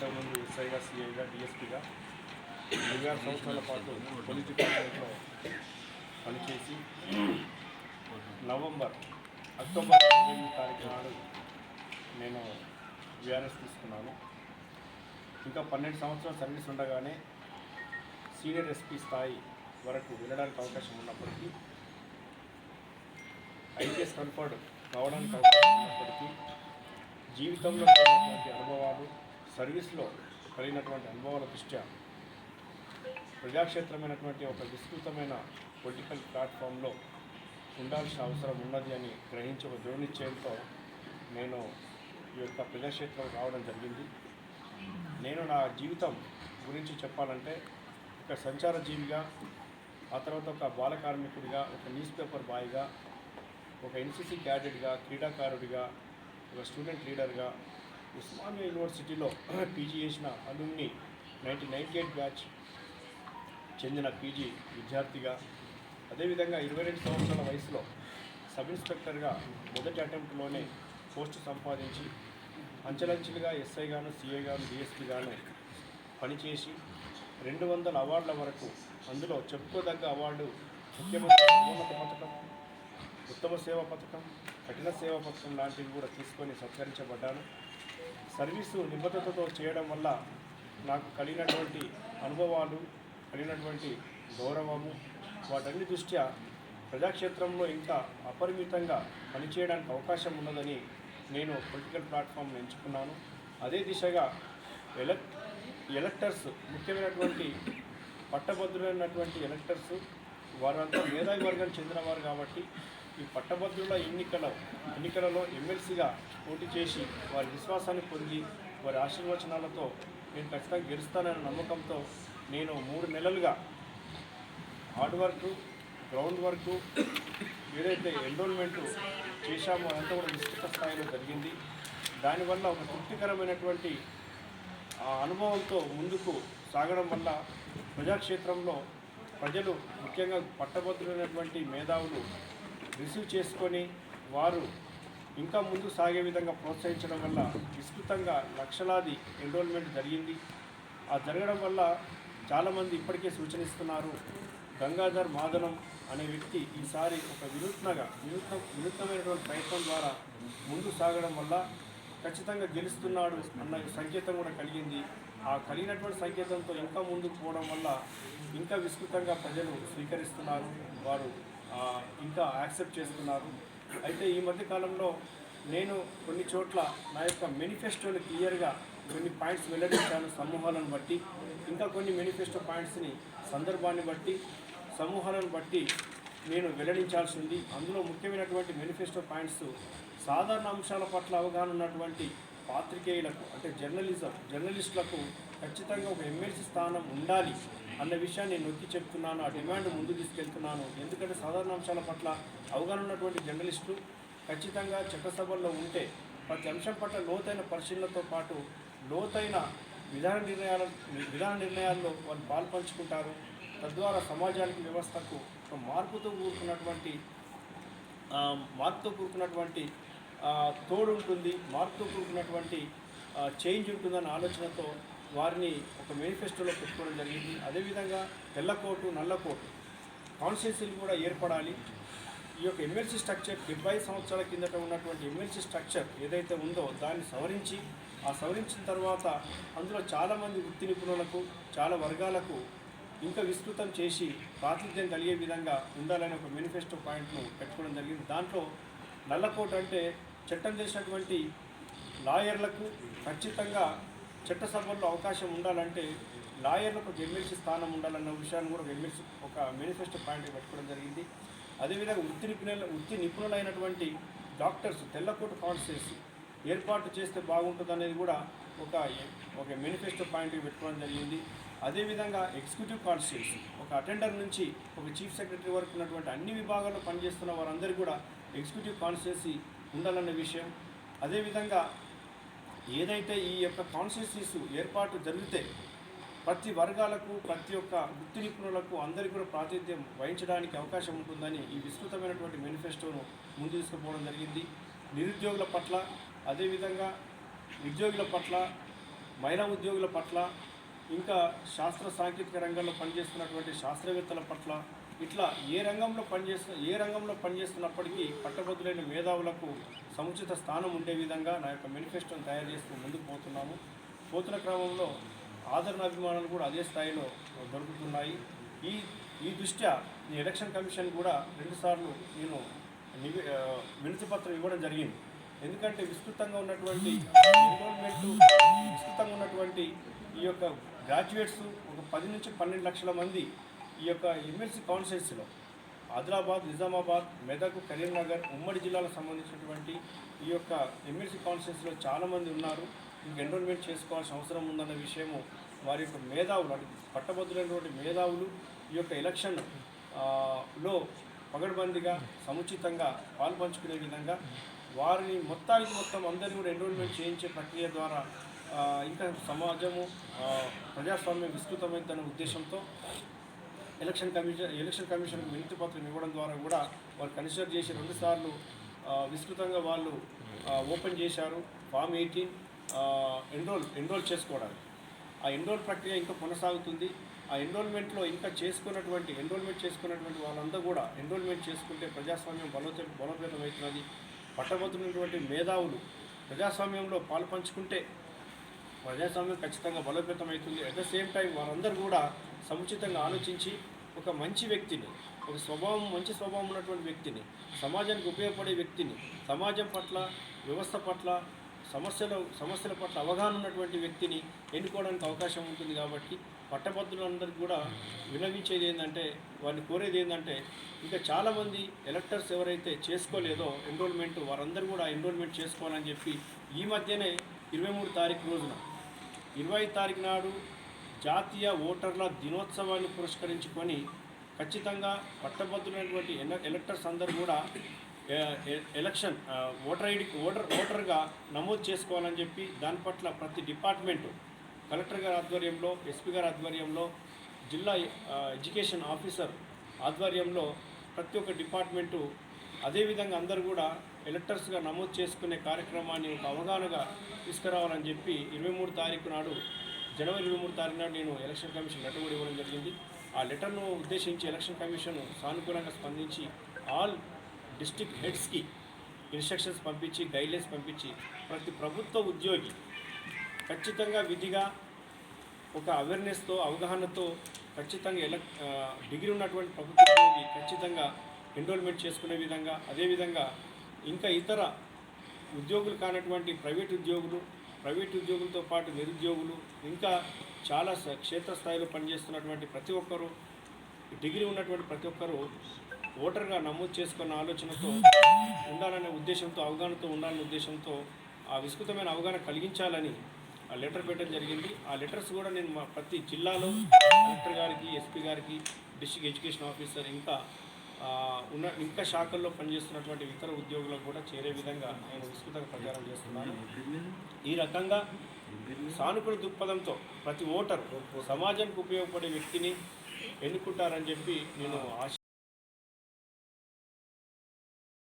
ఇంతకుముందు ఎస్ఐగా సిఐగా డిఎస్పీగా ఇరవై సంవత్సరాల పాటు పోలీస్ డిపార్ట్మెంట్లో పనిచేసి నవంబర్ అక్టోబర్ ఎనిమిది తారీఖు నాడు నేను విఆర్ఎస్ తీసుకున్నాను. ఇంకా పన్నెండు సంవత్సరాల సర్వీస్ ఉండగానే సీనియర్ ఎస్పీ స్థాయి వరకు వెళ్ళడానికి అవకాశం ఉన్నప్పటికీ ఐపీఎస్ కన్ఫర్డ్ కావడానికి అవకాశం ఉన్నప్పటికీ జీవితంలో అనుభవాలు సర్వీస్లో కలిగినటువంటి అనుభవాల దృష్ట్యా ప్రజాక్షేత్రమైనటువంటి ఒక విస్తృతమైన పొలిటికల్ ప్లాట్ఫామ్లో ఉండాల్సిన అవసరం ఉన్నది అని గ్రహించి ఒక దృఢనిశ్చయంతో నేను ఈ యొక్క ప్రజాక్షేత్రం రావడం జరిగింది. నేను నా జీవితం గురించి చెప్పాలంటే ఒక సంచార జీవిగా ఆ తర్వాత ఒక బాల కార్మికుడిగా ఒక న్యూస్ పేపర్ బాయ్గా ఒక ఎన్సీసీ క్యాడెట్గా క్రీడాకారుడిగా ఒక స్టూడెంట్ లీడర్గా ఉస్మానియా యూనివర్సిటీలో పీజీ చేసిన alumni nineteen ninety eight batch చెందిన పీజీ విద్యార్థిగా. అదేవిధంగా ఇరవై రెండు సంవత్సరాల వయసులో సబ్ ఇన్స్పెక్టర్గా మొదటి అటెంప్ట్లోనే పోస్టు సంపాదించి అంచెలంచెలుగా ఎస్ఐ గాను సిఐ గాను డిఎస్పీ గాను పనిచేసి రెండు వందల అవార్డుల వరకు అందులో చెప్పుకోదగ్గ అవార్డు ముఖ్యమంత్రి ఉన్నత పథకం ఉత్తమ సేవా పథకం కఠిన సేవా పథకం లాంటివి కూడా తీసుకొని సత్కరించబడ్డాను సర్వీసు నిబద్ధతతో చేయడం వల్ల నాకు కలిగినటువంటి అనుభవాలు కలిగినటువంటి గౌరవము వాటన్ని దృష్ట్యా ప్రజాక్షేత్రంలో ఇంకా అపరిమితంగా పనిచేయడానికి అవకాశం ఉన్నదని నేను పొలిటికల్ ప్లాట్ఫామ్ను ఎంచుకున్నాను. అదే దిశగా ఎలక్ ఎలక్టర్స్ ముఖ్యమైనటువంటి పట్టభద్రులైనటువంటి ఎలక్టర్స్ వారంతా మేధావి వర్గానికి చెందినవారు కాబట్టి ఈ పట్టభద్రుల ఎన్నికల ఎన్నికలలో ఎమ్మెల్సీగా పోటీ చేసి వారి విశ్వాసాన్ని పొంది వారి ఆశీర్వచనాలతో నేను ఖచ్చితంగా గెలుస్తానన్న నమ్మకంతో నేను మూడు నెలలుగా హార్డ్ వర్క్ గ్రౌండ్ వర్క్ ఏదైతే ఎన్రోల్మెంట్ చేశామో అదంతా కూడా విస్తృత స్థాయిలో జరిగింది. దానివల్ల ఒక తృప్తికరమైనటువంటి ఆ అనుభవంతో ముందుకు సాగడం వల్ల ప్రజాక్షేత్రంలో ప్రజలు ముఖ్యంగా పట్టభద్రులైనటువంటి మేధావులు రిసీవ్ చేసుకొని వారు ఇంకా ముందు సాగే విధంగా ప్రోత్సహించడం వల్ల విస్తృతంగా లక్షలాది ఎన్రోల్మెంట్ జరిగింది. ఆ జరగడం వల్ల చాలామంది ఇప్పటికే సూచనిస్తున్నారు గంగాధర్ మాదనం అనే వ్యక్తి ఈసారి ఒక వినూత్నగా వినూత్న వినూత్నమైనటువంటి ప్రయత్నం ద్వారా ముందు సాగడం వల్ల ఖచ్చితంగా గెలుస్తున్నాడు అన్న సంకేతం కూడా కలిగింది. ఆ కలిగినటువంటి సంకేతంతో ఇంకా ముందుకు పోవడం వల్ల ఇంకా విస్తృతంగా ప్రజలు స్వీకరిస్తున్నారు. వారు ఇంకా యాక్సెప్ట్ చేస్తున్నారు. అయితే ఈ మధ్య కాలంలో నేను కొన్ని చోట్ల నా యొక్క మేనిఫెస్టోని క్లియర్గా కొన్ని పాయింట్స్ వెల్లడించాను సమూహాలను బట్టి. ఇంకా కొన్ని మేనిఫెస్టో పాయింట్స్ని సందర్భాన్ని బట్టి సమూహాలను బట్టి నేను వెల్లడించాల్సి ఉంది. అందులో ముఖ్యమైనటువంటి మేనిఫెస్టో పాయింట్స్ సాధారణ అంశాల పట్ల అవగాహన ఉన్నటువంటి పాత్రికేయులకు అంటే జర్నలిజం జర్నలిస్టులకు ఖచ్చితంగా ఒక ఎమ్మెల్సీ స్థానం ఉండాలి అన్న విషయాన్ని నేను నొక్కి చెప్తున్నాను ఆ డిమాండ్ ముందు తీసుకెళ్తున్నాను. ఎందుకంటే సాధారణ అంశాల పట్ల అవగాహన ఉన్నటువంటి జర్నలిస్టులు ఖచ్చితంగా చట్టసభల్లో ఉంటే ప్రతి అంశం పట్ల లోతైన పరిశీలనతో పాటు లోతైన విధాన నిర్ణయాల విధాన నిర్ణయాల్లో వాళ్ళు పాల్పంచుకుంటారు. తద్వారా సమాజానికి వ్యవస్థకు ఒక మార్పుతో కూడుకున్నటువంటి మార్పుతో కూడుకున్నటువంటి తోడు ఉంటుంది మార్పుతో కూడుకున్నటువంటి చేంజ్ ఉంటుందన్న ఆలోచనతో వారిని ఒక మేనిఫెస్టోలో పెట్టుకోవడం జరిగింది. అదేవిధంగా తెల్లకోటు నల్లకోటు కాన్స్టిట్యూన్సీలు కూడా ఏర్పడాలి. ఈ యొక్క ఎమ్మెల్సీ స్ట్రక్చర్ డెబ్బై సంవత్సరాల కిందట ఉన్నటువంటి ఎమ్మెల్సీ స్ట్రక్చర్ ఏదైతే ఉందో దాన్ని సవరించి ఆ సవరించిన తర్వాత అందులో చాలామంది వృత్తి నిపుణులకు చాలా వర్గాలకు ఇంకా విస్తృతం చేసి ప్రాతినిధ్యం కలిగే విధంగా ఉండాలని ఒక మేనిఫెస్టో పాయింట్ను పెట్టుకోవడం జరిగింది. దాంట్లో నల్లకోట అంటే చట్టం చేసినటువంటి లాయర్లకు ఖచ్చితంగా చట్టసభల్లో అవకాశం ఉండాలంటే లాయర్లకు ఒక ఎమ్మెల్సీ స్థానం ఉండాలన్న విషయాన్ని కూడా ఒక ఎమ్మెల్సీ ఒక మేనిఫెస్టో పాయింట్ పెట్టుకోవడం జరిగింది. అదేవిధంగా వృత్తి నిపుణుల వృత్తి నిపుణులైనటువంటి డాక్టర్స్ తెల్లకోట కాన్స్టిట్యూన్సీ ఏర్పాటు చేస్తే బాగుంటుంది అనేది కూడా ఒక ఒక మేనిఫెస్టో పాయింట్ పెట్టుకోవడం జరిగింది. అదేవిధంగా ఎగ్జిక్యూటివ్ కాన్స్టిట్యూన్సీ ఒక అటెండర్ నుంచి ఒక చీఫ్ సెక్రటరీ వరకు ఉన్నటువంటి అన్ని విభాగాల్లో పనిచేస్తున్న వారందరికీ కూడా ఎగ్జిక్యూటివ్ కాన్స్టిట్యూన్సీ ఉండాలన్న విషయం. అదేవిధంగా ఏదైతే ఈ యొక్క కాన్స్టిట్యూన్సీస్ ఏర్పాటు జరిగితే ప్రతి వర్గాలకు ప్రతి ఒక్క వృత్తి నిపుణులకు అందరికీ కూడా ప్రాతినిధ్యం వహించడానికి అవకాశం ఉంటుందని ఈ విస్తృతమైనటువంటి మేనిఫెస్టోను ముందు తీసుకుపోవడం జరిగింది. నిరుద్యోగుల పట్ల అదేవిధంగా ఉద్యోగుల పట్ల మహిళా ఉద్యోగుల పట్ల ఇంకా శాస్త్ర సాంకేతిక రంగంలో పనిచేస్తున్నటువంటి శాస్త్రవేత్తల పట్ల ఇట్లా ఏ రంగంలో పనిచేస్తు ఏ రంగంలో పనిచేస్తున్నప్పటికీ పట్టభద్రులైన మేధావులకు సముచిత స్థానం ఉండే విధంగా నా యొక్క మేనిఫెస్టోను తయారు చేస్తూ ముందుకు పోతున్నాము. పోతున్న క్రమంలో ఆదరణ అభిమానాలు కూడా అదే స్థాయిలో దొరుకుతున్నాయి. ఈ ఈ దృష్ట్యా ఈ ఎలక్షన్ కమిషన్ కూడా రెండుసార్లు నేను నివి ఆ, వినతి పత్రం ఇవ్వడం జరిగింది. ఎందుకంటే విస్తృతంగా ఉన్నటువంటి ఎన్రోల్మెంట్ విస్తృతంగా ఉన్నటువంటి ఈ యొక్క గ్రాడ్యుయేట్స్ ఒక పది నుంచి పన్నెండు లక్షల మంది ఈ యొక్క ఎమ్మెల్సీ కాన్స్టిట్యూన్సీలో ఆదిలాబాద్ నిజామాబాద్ మెదక్ కరీంనగర్ ఉమ్మడి జిల్లాలకు సంబంధించినటువంటి ఈ యొక్క ఎమ్మెల్సీ కాన్స్టిట్యూన్సీలో చాలామంది ఉన్నారు. ఇంక ఎన్రోల్మెంట్ చేసుకోవాల్సిన అవసరం ఉందన్న విషయము వారి యొక్క మేధావులు అంటే పట్టభద్రులైనటువంటి మేధావులు ఈ యొక్క ఎలక్షన్లో పగడ్బందీగా సముచితంగా పాల్పంచుకునే విధంగా వారిని మొత్తానికి మొత్తం అందరినీ కూడా ఎన్రోల్మెంట్ చేయించే ప్రక్రియ ద్వారా ఇంకా సమాజము ప్రజాస్వామ్యం విస్తృతమైందనే ఉద్దేశంతో ఎలక్షన్ కమిషన్ ఎలక్షన్ కమిషన్ వినతి పత్రం ఇవ్వడం ద్వారా కూడా వారు కన్సిడర్ చేసి రెండుసార్లు విస్తృతంగా వాళ్ళు ఓపెన్ చేశారు. ఫామ్ ఎయిటీన్ ఎన్రోల్ ఎన్రోల్ చేసుకోవడానికి. ఆ ఎన్రోల్ ప్రక్రియ ఇంకా కొనసాగుతుంది. ఆ ఎన్రోల్మెంట్లో ఇంకా చేసుకున్నటువంటి ఎన్రోల్మెంట్ చేసుకున్నటువంటి వాళ్ళందరూ కూడా ఎన్రోల్మెంట్ చేసుకుంటే ప్రజాస్వామ్యం బలోపే బలోపేతం అవుతున్నది పట్టభద్రులైనటువంటి మేధావులు ప్రజాస్వామ్యంలో పాలు పంచుకుంటే ప్రజాస్వామ్యం ఖచ్చితంగా బలోపేతమవుతుంది. అట్ ద సేమ్ టైం వారందరూ కూడా సముచితంగా ఆలోచించి ఒక మంచి వ్యక్తిని ఒక స్వభావం మంచి స్వభావం ఉన్నటువంటి వ్యక్తిని సమాజానికి ఉపయోగపడే వ్యక్తిని సమాజం పట్ల వ్యవస్థ పట్ల సమస్యల సమస్యల పట్ల అవగాహన ఉన్నటువంటి వ్యక్తిని ఎన్నుకోవడానికి అవకాశం ఉంటుంది కాబట్టి పట్టభద్రులందరికీ కూడా వినవించేది ఏంటంటే వారిని కోరేది ఏంటంటే ఇంకా చాలామంది ఎలక్టర్స్ ఎవరైతే చేసుకోలేదో ఎన్రోల్మెంట్ వారందరూ కూడా ఎన్రోల్మెంట్ చేసుకోవాలని చెప్పి ఈ మధ్యనే ఇరవై మూడు తారీఖు రోజున ఇరవై తారీఖు నాడు జాతీయ ఓటర్ల దినోత్సవాన్ని పురస్కరించుకొని ఖచ్చితంగా పట్టభద్రులైనటువంటి ఎల- ఎలక్టర్స్ అందరూ కూడా ఎ- ఎలక్షన్ ఓటర్ ఐడి ఓటర్ ఓటర్గా నమోదు చేసుకోవాలని చెప్పి దాని పట్ల ప్రతి డిపార్ట్మెంటు కలెక్టర్ గారి ఆధ్వర్యంలో ఎస్పీ గారి ఆధ్వర్యంలో జిల్లా ఎడ్యుకేషన్ ఆఫీసర్ ఆధ్వర్యంలో ప్రతి ఒక్క డిపార్ట్మెంటు అదేవిధంగా అందరూ కూడా ఎలక్టర్స్గా నమోదు చేసుకునే కార్యక్రమాన్ని ఒక అవగాహనగా తీసుకురావాలని చెప్పి ఇరవై మూడు తారీఖు నాడు జనవరి ఇరవై మూడు తారీఖు నాడు నేను ఎలక్షన్ కమిషన్ లెటర్ కూడా ఇవ్వడం జరిగింది. ఆ లెటర్ను ఉద్దేశించి ఎలక్షన్ కమిషన్ సానుకూలంగా స్పందించి ఆల్ డిస్టిక్ హెడ్స్కి ఇన్స్ట్రక్షన్స్ పంపించి గైడ్లైన్స్ పంపించి ప్రతి ప్రభుత్వ ఉద్యోగి ఖచ్చితంగా విధిగా ఒక అవేర్నెస్తో అవగాహనతో ఖచ్చితంగా ఎలక్ డిగ్రీ ఉన్నటువంటి ప్రభుత్వ ఉద్యోగి ఖచ్చితంగా ఎన్రోల్మెంట్ చేసుకునే విధంగా అదేవిధంగా ఇంకా ఇతర ఉద్యోగులు కానటువంటి ప్రైవేట్ ఉద్యోగులు ప్రైవేట్ ఉద్యోగులతో పాటు నిరుద్యోగులు ఇంకా చాలా క్షేత్రస్థాయిలో పనిచేస్తున్నటువంటి ప్రతి ఒక్కరూ డిగ్రీ ఉన్నటువంటి ప్రతి ఒక్కరూ ఓటర్గా నమోదు చేసుకున్న ఆలోచనతో ఉండాలనే ఉద్దేశంతో అవగాహనతో ఉండాలనే ఉద్దేశంతో ఆ విస్తృతమైన అవగాహన కలిగించాలని ఆ లెటర్ పెట్టడం జరిగింది. ఆ లెటర్స్ కూడా నేను మా ప్రతి జిల్లాలో కలెక్టర్ గారికి ఎస్పీ గారికి డిస్ట్రిక్ట్ ఎడ్యుకేషన్ ఆఫీసర్ ఇంకా ఉన్న ఇంకా శాఖల్లో పనిచేస్తున్నటువంటి ఇతర ఉద్యోగులకు కూడా చేరే విధంగా నేను విస్తృతంగా ప్రచారం చేస్తున్నాను. ఈ రకంగా సానుకూల దృక్పథంతో ప్రతి ఓటరు సమాజానికి ఉపయోగపడే వ్యక్తిని ఎన్నుకుంటారని చెప్పి నేను ఆశ